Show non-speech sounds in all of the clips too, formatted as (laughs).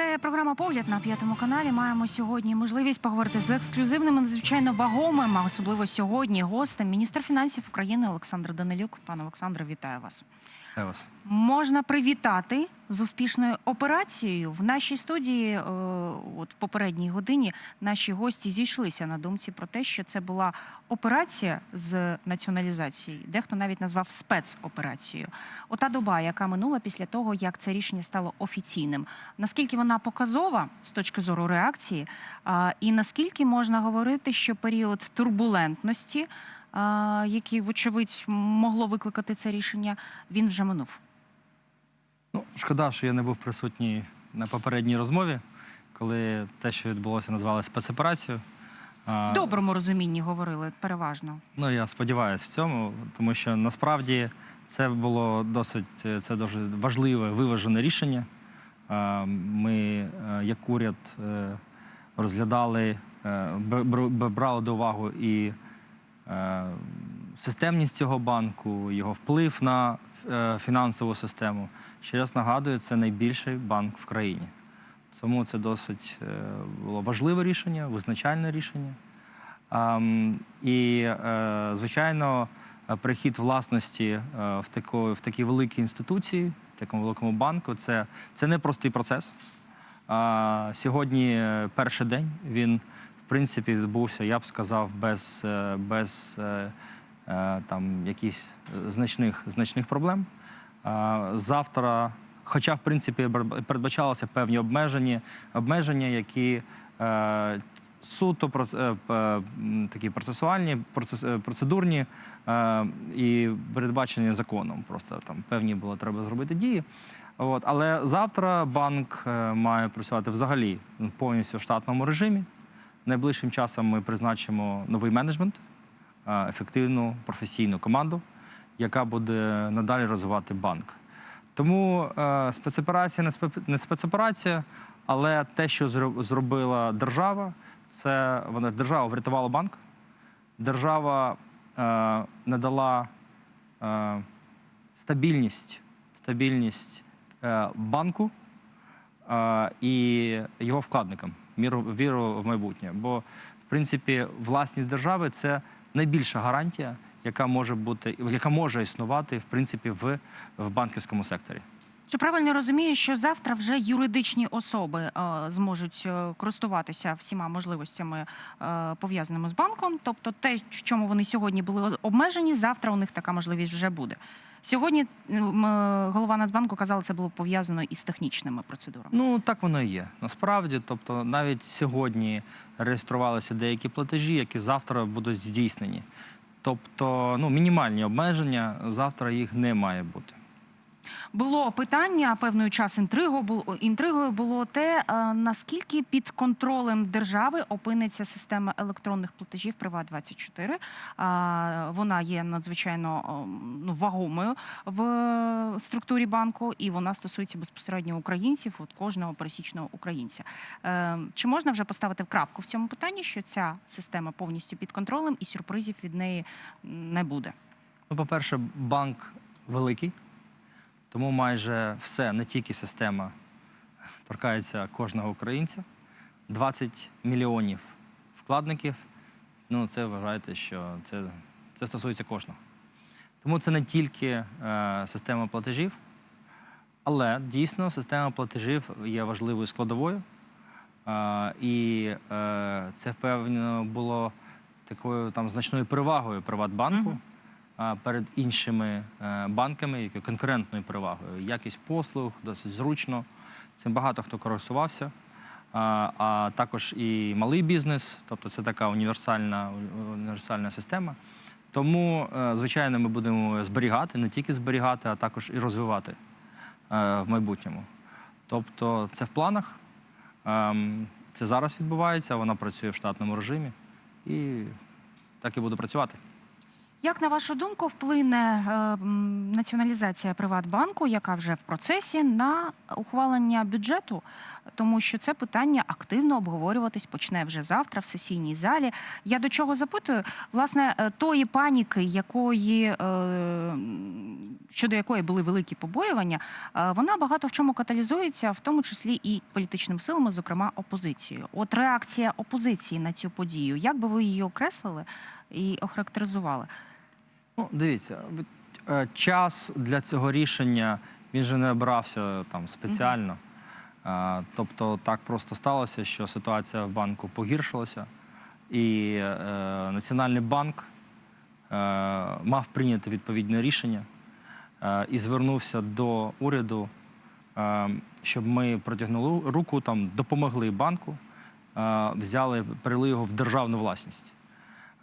Це програма Погляд на п'ятому каналі. Маємо сьогодні можливість поговорити з ексклюзивними, надзвичайно вагомим, а особливо сьогодні гостем міністр фінансів України Олександр Данилюк. Пане Олександре, вітаю вас. Вітаю вас. Можна привітати з успішною операцією. В нашій студії, е, от в попередній годині, наші гості зійшлися на думці про те, що це була операція з націоналізації. Дехто навіть назвав спецоперацією. Ота доба, яка минула після того, як це рішення стало офіційним. Наскільки вона показова з точки зору реакції, і наскільки можна говорити, що період турбулентності, який, вочевидь, могло викликати це рішення, він вже минув. Ну, шкода, що я не був присутній на попередній розмові, коли те, що відбулося, назвали спецоперацією. В доброму розумінні говорили переважно. Ну, я сподіваюся в цьому, тому що насправді це було досить це дуже важливе, виважене рішення. Ми, е, як уряд, е, розглядали, е, брали до уваги і системність цього банку, його вплив на е, фінансову систему. Ще раз нагадую, це найбільший банк в країні. Тому це досить е, було важливе рішення, визначальне рішення. І, е, звичайно, е, перехід власності е, в, тако, в такій великій інституції, в такому великому банку, це, це не процес. Сьогодні е, перший день він, принципі, відбувся, я б сказав, без, е, без е, е, там, якихось значних, значних проблем. Завтра, хоча, в принципі, передбачалося певні обмеження, обмеження які суто такі процесуальні, процес, процедурні і передбачені законом. Просто там певні було треба зробити дії. От. Але завтра банк має працювати взагалі повністю в штатному режимі. Найближчим часом ми призначимо новий менеджмент, е, ефективну професійну команду, яка буде надалі розвивати банк. Тому е, спецоперація не спе- спецоперація, але те, що зробила держава, це вона держава врятувала банк. Держава е, надала е, стабільність, стабільність е, банку е, і його вкладникам, віру, віру в майбутнє. Бо, в принципі, власність держави це найбільша гарантія, яка може бути, яка може існувати в принципі в, в банківському секторі. Чи правильно розумію, що завтра вже юридичні особи е, зможуть е, користуватися всіма можливостями е, пов'язаними з банком? Тобто, те, в чому вони сьогодні були обмежені, завтра у них така можливість вже буде. Сьогодні голова Нацбанку казала, це було пов'язано із технічними процедурами. Ну так воно і є. Насправді, тобто, навіть сьогодні реєструвалися деякі платежі, які завтра будуть здійснені. Тобто, ну мінімальні обмеження завтра їх не має бути. Було питання певною час інтригою було те, е, наскільки під контролем держави опиниться система електронних платежів Приват 24 Вона є надзвичайно ну, вагомою в структурі банку, і вона стосується безпосередньо українців, от кожного пересічного українця. Е, Чи можна вже поставити крапку в цьому питанні, що ця система повністю під контролем і сюрпризів від неї не буде? Ну, по-перше, банк великий, тому майже все, не тільки система, торкається кожного українця. 20 мільйонів вкладників. Ну, це вважайте, що це, це стосується кожного. Тому це не тільки е, система платежів, але дійсно система платежів є важливою складовою. Е, і е, це, впевнено, було такою там значною перевагою Приватбанку Мгм. а, перед іншими е, банками, конкурентною перевагою. Якість послуг, досить зручно. Цим багато хто користувався. А, а також і малий бізнес, тобто це така універсальна, універсальна система. Тому, е, звичайно, ми будемо зберігати, не тільки зберігати, а також і розвивати е, в майбутньому. Тобто це в планах. Ем, Це зараз відбувається, вона працює в штатному режимі і так і буде працювати. Як на вашу думку, вплине е, націоналізація Приватбанку, яка вже в процесі, на ухвалення бюджету? Тому що це питання активно обговорюватись почне вже завтра в сесійній залі. Я до чого запитую? Власне, е, тої паніки, якої е, щодо якої були великі побоювання, вона багато в чому каталізується, в тому числі і політичними силами, зокрема опозицією. От реакція опозиції на цю подію, як би ви її окреслили і охарактеризували? Ну, дивіться, е, час для цього рішення він же не обрався там спеціально. А, Тобто так просто сталося, що ситуація в банку погіршилася, і е, Національний банк е, мав прийняти відповідне рішення е, і звернувся до уряду, е, щоб ми протягнули руку, там, допомогли банку, е, взяли, перели його в державну власність.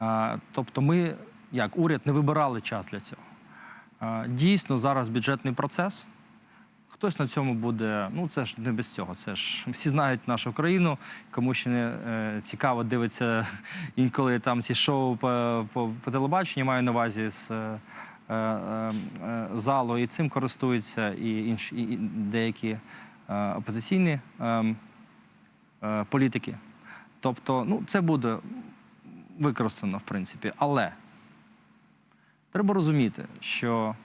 Е, Тобто ми, як уряд, не вибирали час для цього. Е, Дійсно, зараз бюджетний процес. Хтось на цьому буде, ну це ж не без цього. Це ж всі знають нашу країну. Кому ще не е, цікаво дивиться (laughs) інколи там ці шоу по, по, по телебаченню, маю на увазі з е, е, е, залу, і цим користуються і інші і, деякі е, опозиційні е, е, політики. Тобто, ну, це буде використано, в принципі. Але треба розуміти, що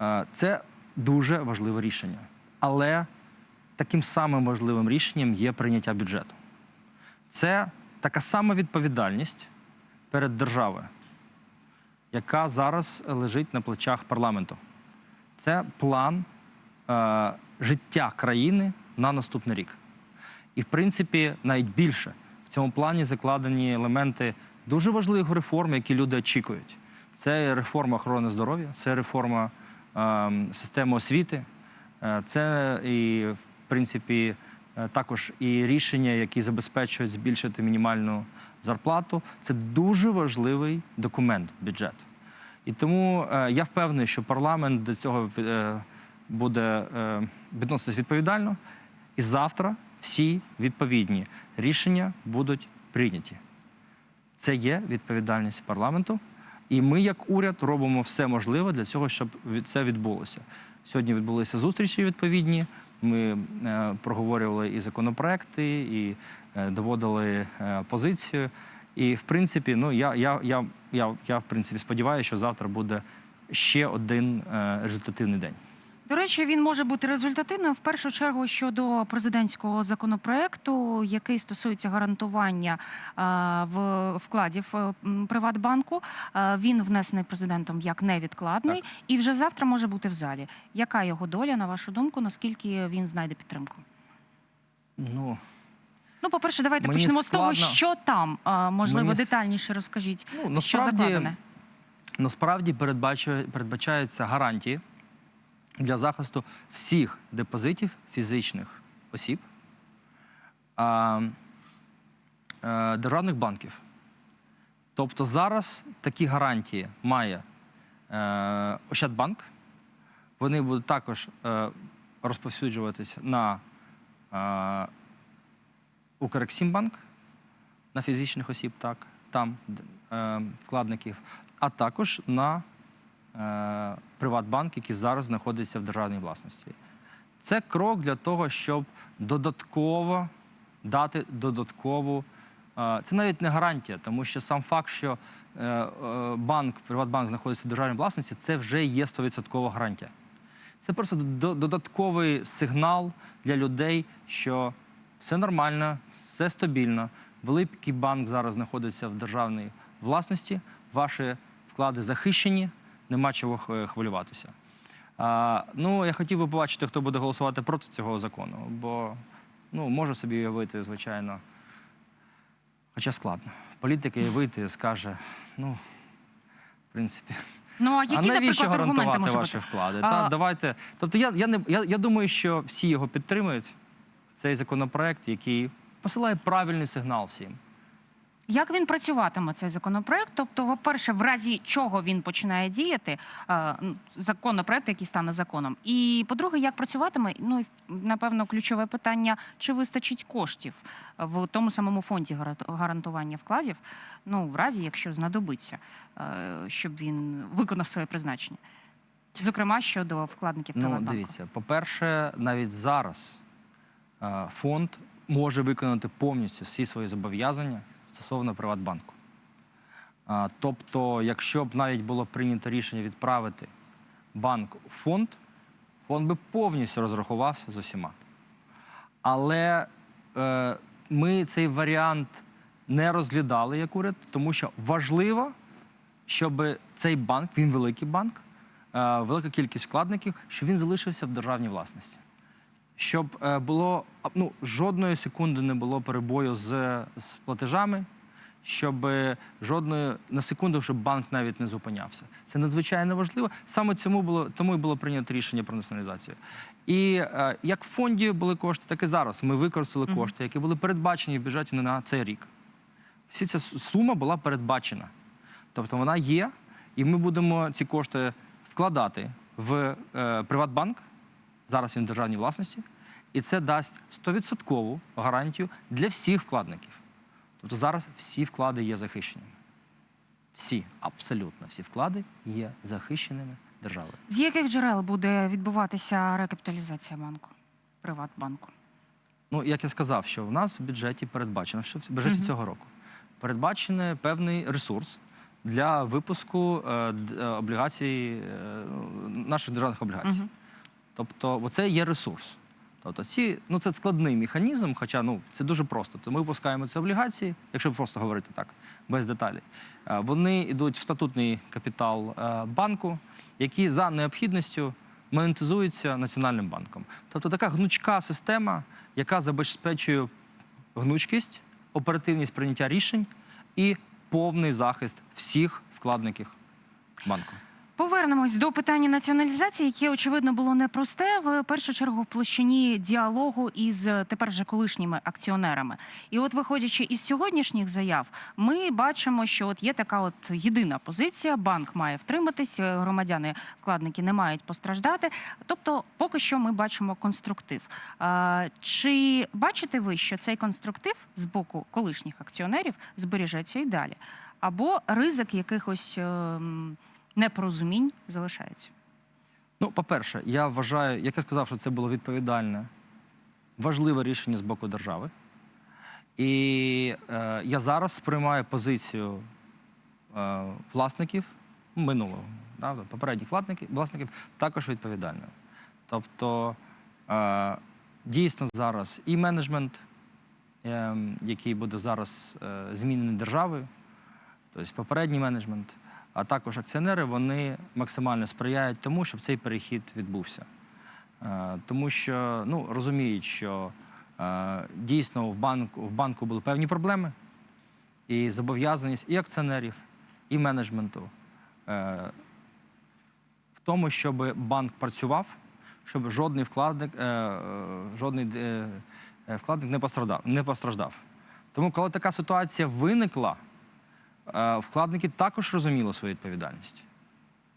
е, це дуже важливе рішення. Але таким самим важливим рішенням є прийняття бюджету. Це така сама відповідальність перед державою, яка зараз лежить на плечах парламенту. Це план е, життя країни на наступний рік. І, в принципі, навіть більше в цьому плані закладені елементи дуже важливих реформ, які люди очікують. Це реформа охорони здоров'я, це реформа е, системи освіти, е, це і, в принципі, е, також і рішення, які забезпечують збільшити мінімальну зарплату. Це дуже важливий документ бюджет. І тому е, я впевнений, що парламент до цього буде відноситись відповідально. І завтра всі відповідні рішення будуть прийняті. Це є відповідальність парламенту. І ми, як уряд, робимо все можливе для цього, щоб це відбулося. Сьогодні відбулися зустрічі відповідні. Ми е, проговорювали і законопроекти, і е, доводили е, позицію. І в принципі, ну я, я, я, я, я в принципі сподіваюся, що завтра буде ще один результативний день. До речі, він може бути результативним в першу чергу щодо президентського законопроекту, який стосується гарантування в вкладів е, Приватбанку. Він внесений президентом як невідкладний, Так. і вже завтра може бути в залі. Яка його доля, на вашу думку? Наскільки він знайде підтримку? Ну Ну, по-перше, давайте Мені почнемо з того, що там. Можливо, Мені детальніше розкажіть, Ну, що насправді, закладене. Насправді передбачаються гарантії для захисту всіх депозитів фізичних осіб, а, е, державних банків. Тобто зараз такі гарантії має е, Ощадбанк. Вони будуть також е, розповсюджуватися на е, Укрексімбанк, на фізичних осіб, так, там е, вкладників, а також на Приватбанк, який зараз знаходиться в державній власності. Це крок для того, щоб додатково дати додаткову. е, Це навіть не гарантія, тому що сам факт, що е, е, банк, Приватбанк знаходиться в державній власності, це вже є 100% гарантія. Це просто додатковий сигнал для людей, що все нормально, все стабільно. Великий банк зараз знаходиться в державній власності, ваші вклади захищені, нема чого хвилюватися. А, ну, я хотів би побачити, хто буде голосувати проти цього закону, бо ну, можу собі уявити, звичайно, хоча складно. Політик і вийти скаже, ну, в принципі. Ну а А навіщо гарантувати може ваші бути? вклади? А- Та, давайте. Тобто я, я, не, я, я думаю, що всі його підтримують. Цей законопроект, який посилає правильний сигнал всім. Як він працюватиме цей законопроект? Тобто, по-перше, в разі чого він починає діяти, е, законопроект, який стане законом. І по-друге, як працюватиме? Ну і напевно, ключове питання: чи вистачить коштів в тому самому фонді гарант- гарантування вкладів? Ну, в разі, якщо знадобиться, е, щоб він виконав своє призначення. Зокрема, щодо вкладників Ну, дивіться, по-перше, навіть зараз е, фонд може виконати повністю всі свої зобов'язання стосовно Приватбанку. Тобто, якщо б навіть було прийнято рішення відправити банк у фонд, фонд би повністю розрахувався з усіма. Але е, ми цей варіант не розглядали як уряд, тому що важливо, щоб цей банк, він великий банк, е, велика кількість вкладників, щоб він залишився в державній власності. Щоб е, було ну, жодної секунди не було перебою з, з платежами, щоб е, жодної на секунду, щоб банк навіть не зупинявся. Це надзвичайно важливо. Саме цьому було тому і було прийнято рішення про націоналізацію. І е, як в фонді були кошти, так і зараз ми використали кошти, які були передбачені в бюджеті на цей рік. Всі ця сума була передбачена. Тобто вона є, і ми будемо ці кошти вкладати в е, Приватбанк. Зараз він в державній власності, і це дасть 100% гарантію для всіх вкладників. Тобто зараз всі вклади є захищеними. Всі, абсолютно всі вклади є захищеними державою. З яких джерел буде відбуватися рекапіталізація банку, Приватбанку? Ну, як я сказав, що в нас в бюджеті передбачено, що в бюджеті Мгм. цього року передбачений певний ресурс для випуску е, е, облігацій, е, наших державних облігацій. Мгм. Тобто, оце є ресурс. Тобто, ці, ну, це складний механізм, хоча ну, це дуже просто. То ми випускаємо ці облігації, якщо просто говорити так, без деталей. Е, Вони йдуть в статутний капітал е, банку, який за необхідністю монетизується Національним банком. Тобто така гнучка система, яка забезпечує гнучкість, оперативність прийняття рішень і повний захист всіх вкладників банку. Повернемось до питання націоналізації, яке очевидно було непросте в першу чергу в площині діалогу із тепер вже колишніми акціонерами. І от, виходячи із сьогоднішніх заяв, ми бачимо, що от є така от єдина позиція: банк має втриматись, громадяни, вкладники не мають постраждати. Тобто, поки що ми бачимо конструктив. Чи бачите ви, що цей конструктив з боку колишніх акціонерів збережеться і далі? Або ризик якихось. Непорозумінь залишається. Ну, по-перше, я вважаю, як я сказав, що це було відповідальне, важливе рішення з боку держави. І е, я зараз сприймаю позицію е, власників минулого, да, попередніх власників, власників також відповідальною. Тобто, е, дійсно зараз і менеджмент, е, який буде зараз е, змінений державою, тобто попередній менеджмент, а також акціонери, вони максимально сприяють тому, щоб цей перехід відбувся. Е, Тому що ну, розуміють, що е, дійсно в банку, в банку були певні проблеми, і зобов'язаність і акціонерів, і менеджменту е, в тому, щоб банк працював, щоб жодний вкладник, жодний вкладник не постраждав, не постраждав. Тому, коли така ситуація виникла, вкладники також розуміли свою відповідальність.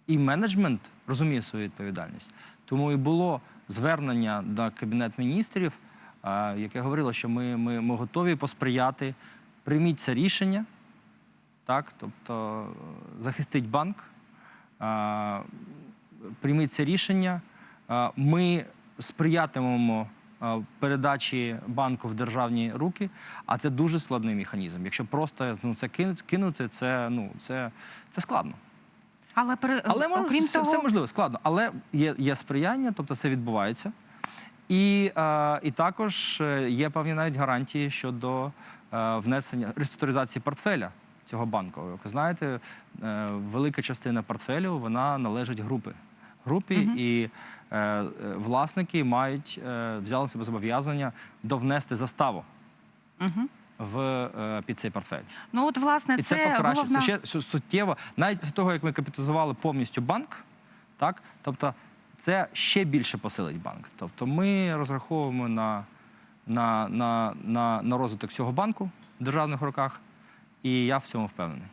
І менеджмент розумів свою відповідальність. Тому і було звернення до Кабінету міністрів, е, яке говорило, що ми, ми, ми готові посприяти, прийміть це рішення, так, тобто е, захистить банк, е, прийміть це рішення. Е, Ми сприятимемо е, передачі банку в державні руки, а це дуже складний механізм. Якщо просто ну, це кинути, це, ну, це, це складно. Але. Але окрім все, того, все можливо, складно. Але є, є сприяння, тобто це відбувається. І, е, і також е, є певні навіть гарантії щодо е, внесення реструктуризації портфеля цього банку. Як ви знаєте, е, велика частина портфелю вона належить групи. Групі Мгм. і е, е, власники мають е, взяли на себе зобов'язання довнести заставу Мгм. в е, під цей портфель. ну от власне І це, це, покращить. головна... Це ще суттєво. Навіть після того, як ми капіталізували повністю банк, так, тобто це ще більше посилить банк. Тобто ми розраховуємо на, на, на, на, на розвиток цього банку в державних руках, і я в цьому впевнений.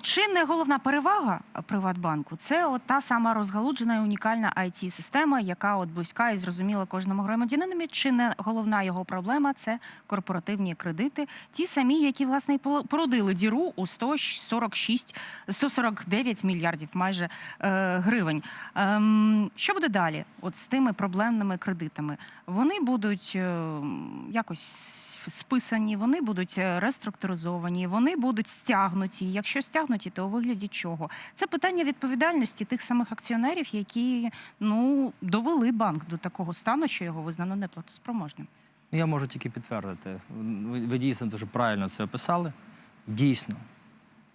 Чи не головна перевага Приватбанку? Це от та сама розгалуджена і унікальна it система яка от близька і зрозуміла кожному громадянинові. Чи не головна його проблема це корпоративні кредити, ті самі, які власне і породили діру у 146, 149 мільярдів майже е, гривень. Ем, що буде далі? От з тими проблемними кредитами? Вони будуть е, якось списані, вони будуть е, реструктуризовані, вони будуть стягнуті. Якщо стягнуті, то у вигляді чого? Це питання відповідальності тих самих акціонерів, які ну довели банк до такого стану, що його визнано неплатоспроможним. Ну, Я можу тільки підтвердити. Ви, ви дійсно дуже правильно це описали. Дійсно,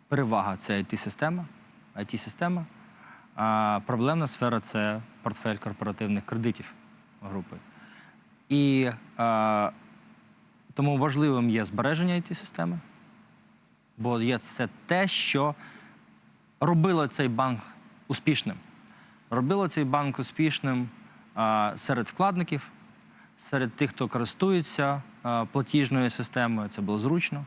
перевага це IT-система. IT-система. А проблемна сфера це портфель корпоративних кредитів групи. І а, тому важливим є збереження IT-системи, бо є це те, що робило цей банк успішним. Робило цей банк успішним серед вкладників, серед тих, хто користується платіжною системою. Це було зручно.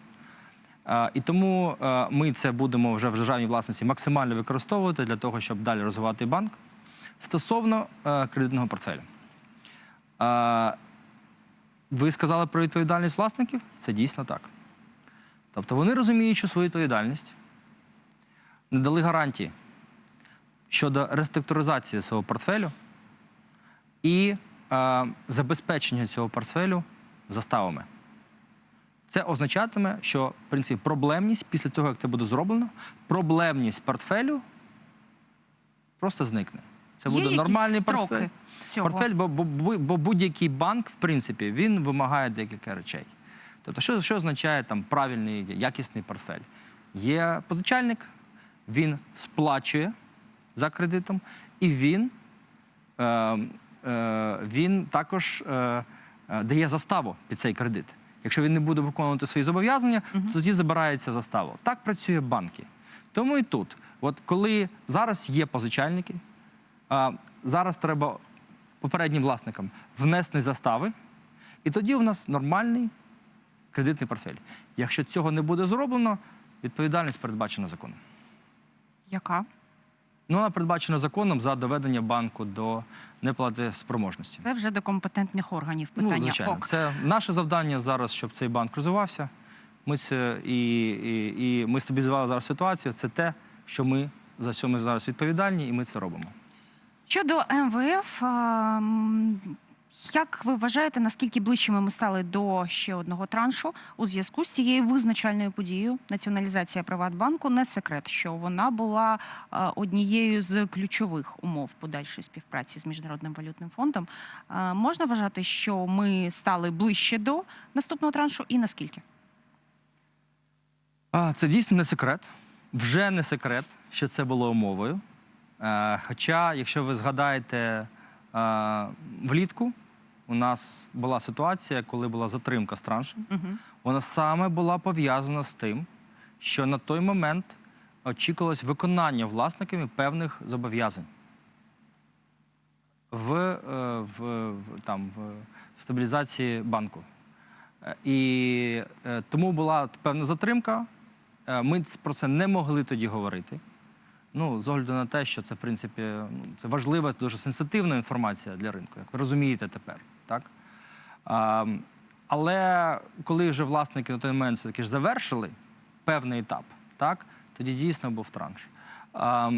І тому ми це будемо вже в державній власності максимально використовувати для того, щоб далі розвивати банк стосовно кредитного портфелю. А, Ви сказали про відповідальність власників? Це дійсно так. Тобто вони розуміючи свою відповідальність, не дали гарантії щодо реструктуризації свого портфелю і е, забезпечення цього портфелю заставами. Це означатиме, що в принципі проблемність після того, як це буде зроблено, проблемність портфелю просто зникне. Це Є буде якісь нормальний портфель. цього? Портфель, бо, бо, бо, бо будь-який банк, в принципі, він вимагає декілька речей. Тобто, що, що означає там правильний, якісний портфель? Є позичальник, він сплачує за кредитом, і він, е, е, він також е, е, дає заставу під цей кредит. Якщо він не буде виконувати свої зобов'язання, то тоді забирається застава. Так працює банки. Тому і тут, от коли зараз є позичальники, а, зараз треба попереднім власникам внести застави, і тоді у нас нормальний кредитний портфель. Якщо цього не буде зроблено, відповідальність передбачена законом. Яка? Ну, вона передбачена законом за доведення банку до неплати спроможності. Це вже до компетентних органів питання. Ну, звичайно, Ок. це наше завдання зараз, щоб цей банк розвивався. Ми це і, і, і ми стабілізували зараз ситуацію. Це те, що ми за що ми зараз відповідальні, і ми це робимо. Щодо МВФ, як ви вважаєте, наскільки ближчими ми стали до ще одного траншу у зв'язку з цією визначальною подією націоналізація Приватбанку? Не секрет, що вона була е, однією з ключових умов подальшої співпраці з міжнародним валютним фондом. Е, Можна вважати, що ми стали ближче до наступного траншу, і наскільки? Це дійсно не секрет. Вже не секрет, що це було умовою. Е, Хоча, якщо ви згадаєте, влітку у нас була ситуація, коли була затримка з траншем. Угу. Вона саме була пов'язана з тим, що на той момент очікувалось виконання власниками певних зобов'язань в, е, в, в, там, в, в стабілізації банку. Е, І е, тому була певна затримка. Ми про це не могли тоді говорити. Ну, з огляду на те, що це, в принципі, ну, це важлива, дуже сенситивна інформація для ринку, як ви розумієте тепер. Так? А, але коли вже власники на той момент все-таки ж завершили певний етап, так, тоді дійсно був транш. А,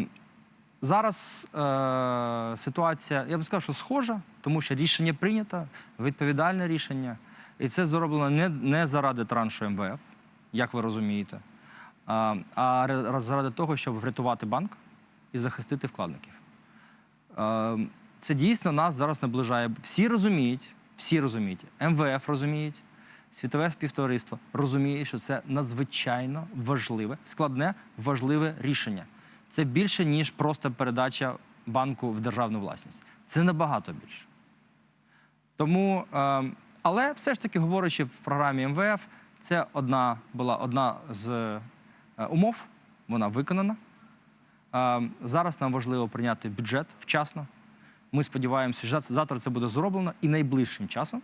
зараз е, ситуація, я б сказав, що схожа, тому що рішення прийнято, відповідальне рішення. І це зроблено не, не заради траншу МВФ, як ви розумієте, а, а заради того, щоб врятувати банк і захистити вкладників. Це дійсно нас зараз наближає. Всі розуміють, всі розуміють, МВФ розуміють, світове співтовариство розуміє, що це надзвичайно важливе, складне, важливе рішення. Це більше, ніж просто передача банку в державну власність. Це набагато більше. Тому, е, але все ж таки, говорячи в програмі МВФ, це одна була одна з е, умов, вона виконана. Е, Зараз нам важливо прийняти бюджет вчасно. Ми сподіваємося, що завтра це буде зроблено, і найближчим часом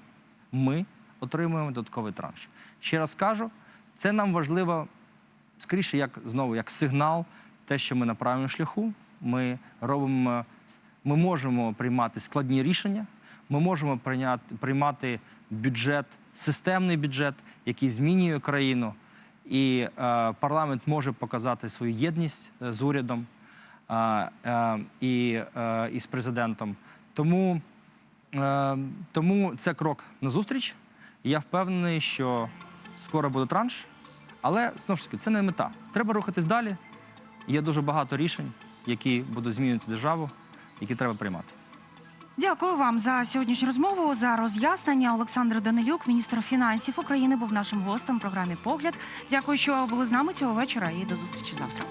ми отримуємо додатковий транш. Ще раз кажу, це нам важливо скоріше, як знову як сигнал, те, що ми на правильному шляху. Ми робимо, ми можемо приймати складні рішення, ми можемо прийняти, приймати бюджет, системний бюджет, який змінює країну. І е, парламент може показати свою єдність е, з урядом і, е, і з президентом. Тому, е, тому це крок назустріч. І Я впевнений, що скоро буде транш, Але знову ж таки, це не мета. Треба рухатись далі. Є дуже багато рішень, які будуть змінювати державу, які треба приймати. Дякую вам за сьогоднішню розмову, за роз'яснення. Олександр Данилюк, міністр фінансів України, був нашим гостем в програмі Погляд. Дякую, що були з нами цього вечора і до зустрічі завтра.